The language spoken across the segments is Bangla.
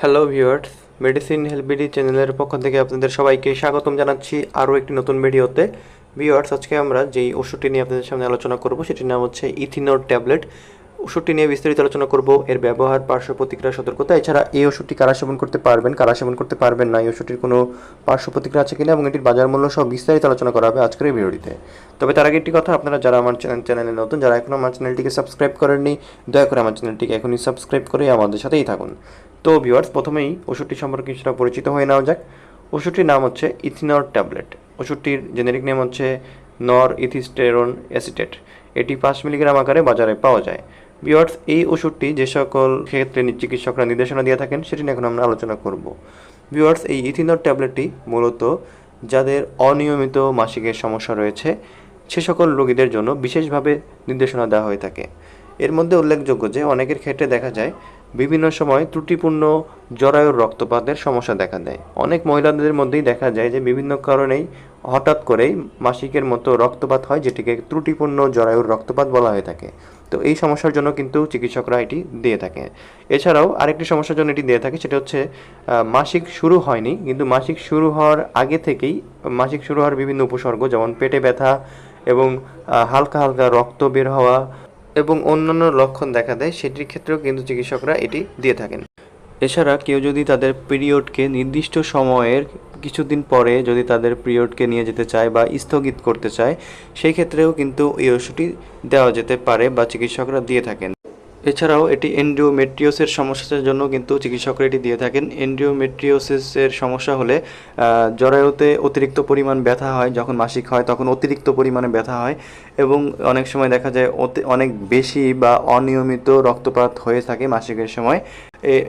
হ্যালো ভিউয়ার্স মেডিসিন হেলবিডি চ্যানেলের পক্ষ থেকে আপনাদের সবাইকে স্বাগতম জানাচ্ছি আরও একটি নতুন ভিডিওতে। ভিউয়ার্স আজকে আমরা যেই ওষুধটি নিয়ে আপনাদের সামনে আলোচনা করব, সেটির নাম হচ্ছে ইথিনোর ট্যাবলেট। ওষুধটি নিয়ে বিস্তারিত আলোচনা করব। এর ব্যবহার, পার্শ্ব প্রতিক্রিয়া, সতর্কতা, এছাড়া এই ওষুধটি কারা সেবন করতে পারবেন, কারা সেবন করতে পারবেন না, এই ওষুধটির কোনো পার্শ্ব প্রতিক্রিয়া আছে কিনা এবং এটির বাজার মূল্য সহ বিস্তারিত আলোচনা করা হবে আজকের এই ভিডিওটিতে। তবে তার আগে একটি কথা, আপনারা যারা আমার চ্যানেল নতুন, যারা এখনও আমার চ্যানেলটিকে সাবস্ক্রাইব করেননি, দয়া করে আমার চ্যানেলটিকে এখনই সাবস্ক্রাইব করে আমাদের সাথেই থাকুন। তো ভিউয়ার্স, প্রথমেই ওষুধটি সম্পর্কে কিছুটা পরিচিত হয়ে নেওয়া যাক। ওষুধটির নাম হচ্ছে ইথিনর ট্যাবলেট। ওষুধটির জেনেরিক নেম হচ্ছে নর ইথিস্টেরন অ্যাসিটেট। এটি পাঁচ মিলিগ্রাম আকারে বাজারে পাওয়া যায়। ভিউয়ার্স এই ওষুধটি যে সকল ক্ষেত্রে চিকিৎসকরা নির্দেশনা দিয়ে থাকেন, সেটি নিয়ে এখন আমরা আলোচনা করব। বিয়ার্স, এই ইথিনর ট্যাবলেটটি মূলত যাদের অনিয়মিত মাসিকের সমস্যা রয়েছে, সে সকল রোগীদের জন্য বিশেষভাবে নির্দেশনা দেওয়া হয়ে থাকে। এর মধ্যে উল্লেখযোগ্য যে, অনেকের ক্ষেত্রে দেখা যায় বিভিন্ন সময় ত্রুটিপূর্ণ জরায়ুর রক্তপাতের সমস্যা দেখা দেয়। অনেক মহিলাদের মধ্যেই দেখা যায় যে বিভিন্ন কারণেই হঠাৎ করেই মাসিকের মতো রক্তপাত হয়, যেটিকে ত্রুটিপূর্ণ জরায়ুর রক্তপাত বলা হয়ে থাকে। তো এই সমস্যার জন্য কিন্তু চিকিৎসকরা এটি দিয়ে থাকে। এছাড়াও আরেকটি সমস্যার জন্য এটি দিয়ে থাকে, সেটা হচ্ছে মাসিক শুরু হয়নি, কিন্তু মাসিক শুরু হওয়ার আগে থেকেই, মাসিক শুরু হওয়ার বিভিন্ন উপসর্গ যেমন পেটে ব্যথা এবং হালকা হালকা রক্ত বের হওয়া এবং অন্যান্য লক্ষণ দেখা দেয়, সেটির ক্ষেত্রেও কিন্তু চিকিৎসকরা এটি দিয়ে থাকেন। এছাড়া কেউ যদি তাদের পিরিয়ডকে নির্দিষ্ট সময়ের কিছুদিন পরে যদি তাদের পিরিয়ডকে নিয়ে যেতে চায় বা স্থগিত করতে চায়, সেই ক্ষেত্রেও কিন্তু এই ওষুধটি দেওয়া যেতে পারে বা চিকিৎসকরা দিয়ে থাকেন। এছাড়াও এটি এন্ডিওমেট্রিওসের সমস্যার জন্য কিন্তু চিকিৎসকরা এটি দিয়ে থাকেন। এন্ডিওমেট্রিওসিসের সমস্যা হলে জরায়ুতে অতিরিক্ত পরিমাণ ব্যথা হয় যখন মাসিক হয়, তখন অতিরিক্ত পরিমাণে ব্যথা হয় এবং অনেক সময় দেখা যায় অনেক বেশি বা অনিয়মিত রক্তপাত হয়ে থাকে মাসিকের সময়।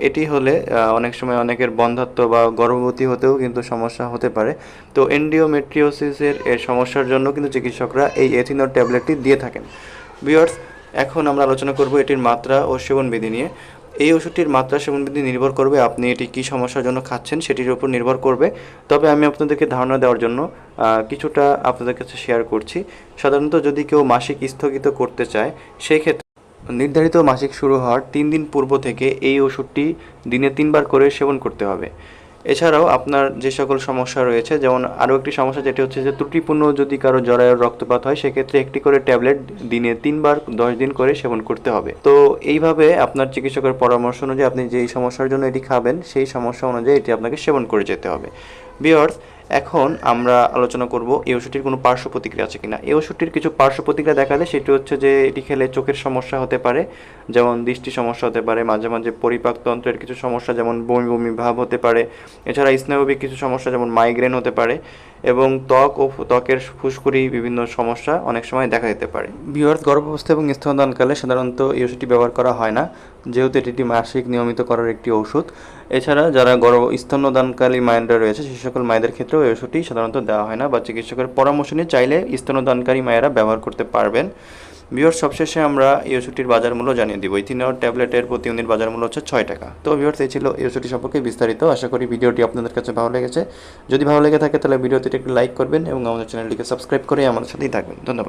এটি হলে অনেক সময় অনেকের বন্ধাত্ব বা গর্ভবতী হতেও কিন্তু সমস্যা হতে পারে। তো এন্ডিওমেট্রিওসিসের এর সমস্যার জন্য কিন্তু চিকিৎসকরা এই এথিনর ট্যাবলেটটি দিয়ে থাকেন। বিয়ার্স এখন আমরা আলোচনা করব এটির মাত্রা ও সেবনবিধি নিয়ে। এই ওষুধটির মাত্রা সেবনবিধি নির্ভর করবে আপনি এটি কী সমস্যার জন্য খাচ্ছেন সেটির উপর নির্ভর করবে। তবে আমি আপনাদেরকে ধারণা দেওয়ার জন্য কিছুটা আপনাদের কাছে শেয়ার করছি। সাধারণত যদি কেউ মাসিক স্থগিত করতে চায় সেই ক্ষেত্রে নির্ধারিত মাসিক শুরু হওয়ার তিন দিন পূর্ব থেকে এই ওষুধটি দিনে তিনবার করে সেবন করতে হবে। এছাড়াও আপনার যে সকল সমস্যা রয়েছে, যেমন আরও একটি সমস্যা যেটি হচ্ছে যে ত্রুটিপূর্ণ যদি কারও জরায়ুর রক্তপাত হয়, সেক্ষেত্রে একটি করে ট্যাবলেট দিনে তিনবার দশ দিন করে সেবন করতে হবে। তো এইভাবে আপনার চিকিৎসকের পরামর্শ অনুযায়ী আপনি যেই সমস্যার জন্য এটি খাবেন, সেই সমস্যা অনুযায়ী এটি আপনাকে সেবন করে যেতে হবে। বিয়ার্স এখন আমরা আলোচনা করব এই ওষুধটির কোনো পার্শ্ব প্রতিক্রিয়া আছে কিনা। এই ওষুধটির কিছু পার্শ্ব প্রতিক্রিয়া দেখালে সেটি হচ্ছে যে এটি খেলে চোখের সমস্যা হতে পারে, যেমন দৃষ্টি সমস্যা হতে পারে, মাঝে মাঝে পরিপাকতন্ত্রের কিছু সমস্যা, যেমন বমি বমি ভাব হতে পারে, এছাড়া স্নায়বিক কিছু সমস্যা, যেমন মাইগ্রেন হতে পারে। এবং ত্বক ও ত্বকের ফুসকুড়ি বিভিন্ন সমস্যা অনেক সময় দেখা দিতে পারে। বিহর্থ গর্ভাবস্থা এবং স্তনদানকালে সাধারণত এই ওষুধটি ব্যবহার করা হয় না। যেহেতু এটি একটি মাসিক নিয়মিত করার একটি ওষুধ। এছাড়া যারা গর্ভ স্তন্যদানকালী মায়েরা রয়েছে, সে সকল মায়েদের ক্ষেত্রেও এই ওষুধটি সাধারণত দেওয়া হয় না বা চিকিৎসকের পরামর্শ নিয়ে চাইলে স্তন্যদানকারী মায়েরা ব্যবহার করতে পারবেন। বিহার সবশেষে আমরা ওষুধটির বাজার মূল্য জানিয়ে দিব। ইথিনর ট্যাবলেটের প্রতি ইউনিট বাজার মূল্য হচ্ছে ছয় টাকা। তো ভিউয়ার্স, এই ছিল ওষুধটি সম্পর্কে বিস্তারিত। আশা করি ভিডিওটি আপনাদের কাছে ভালো লেগেছে। যদি ভালো লেগে থাকে, তাহলে ভিডিওটিতে একটি লাইক করবেন এবং আমাদের চ্যানেলটিকে সাবস্ক্রাইব করে আমাদের সাথেই থাকবেন। ধন্যবাদ।